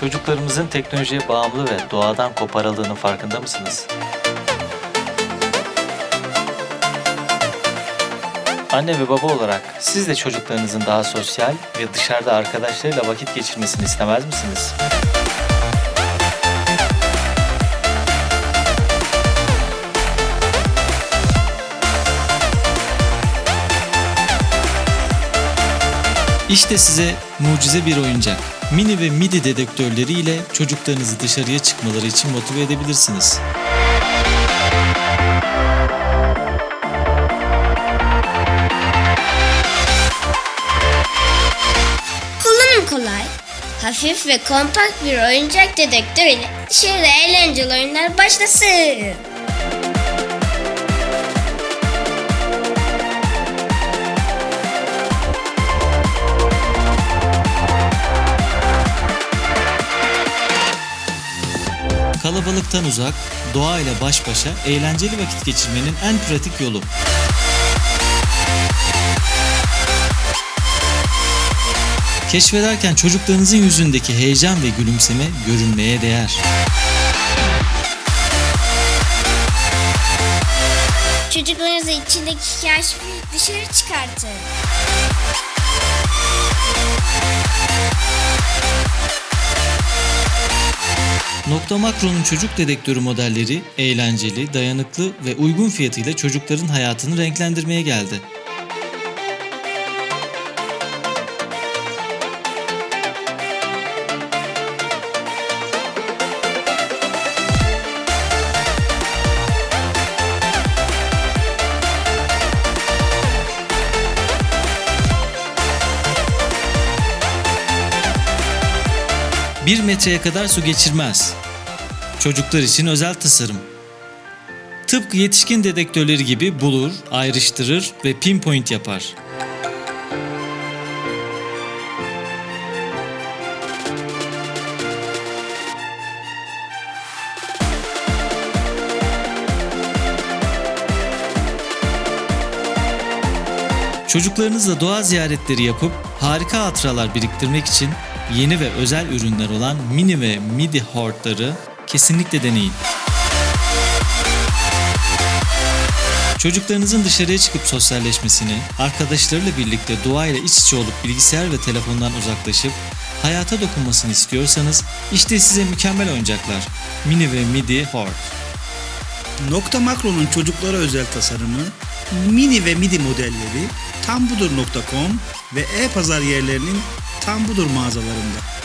Çocuklarımızın teknolojiye bağımlı ve doğadan koparıldığının farkında mısınız? Anne ve baba olarak siz de çocuklarınızın daha sosyal ve dışarıda arkadaşlarıyla vakit geçirmesini istemez misiniz? İşte size mucize bir oyuncak. Mini ve midi dedektörleri ile çocuklarınızı dışarıya çıkmaları için motive edebilirsiniz. Kullanım kolay. Hafif ve kompakt bir oyuncak dedektörüyle dışarıda eğlenceli oyunlar başlasın. Kalabalıktan uzak, doğayla baş başa eğlenceli vakit geçirmenin en pratik yolu. Keşfederken çocuklarınızın yüzündeki heyecan ve gülümseme görünmeye değer. Çocuklarınızı içindeki kaşfi dışarı çıkartın. Nokta Makro'nun çocuk dedektörü modelleri eğlenceli, dayanıklı ve uygun fiyatıyla çocukların hayatını renklendirmeye geldi. Bir metreye kadar su geçirmez. Çocuklar için özel tasarım. Tıpkı yetişkin dedektörleri gibi bulur, ayrıştırır ve pinpoint yapar. Çocuklarınızla doğa ziyaretleri yapıp harika hatıralar biriktirmek için yeni ve özel ürünler olan mini ve midi hortları kesinlikle deneyin. Çocuklarınızın dışarıya çıkıp sosyalleşmesini, arkadaşlarıyla birlikte doğayla iç içe olup bilgisayar ve telefondan uzaklaşıp hayata dokunmasını istiyorsanız işte size mükemmel oyuncaklar. Mini ve Midi Hort. Nokta Makro'nun çocuklara özel tasarımı, mini ve midi modelleri tambudur.com ve e-pazar yerlerinin Tambudur mağazalarında.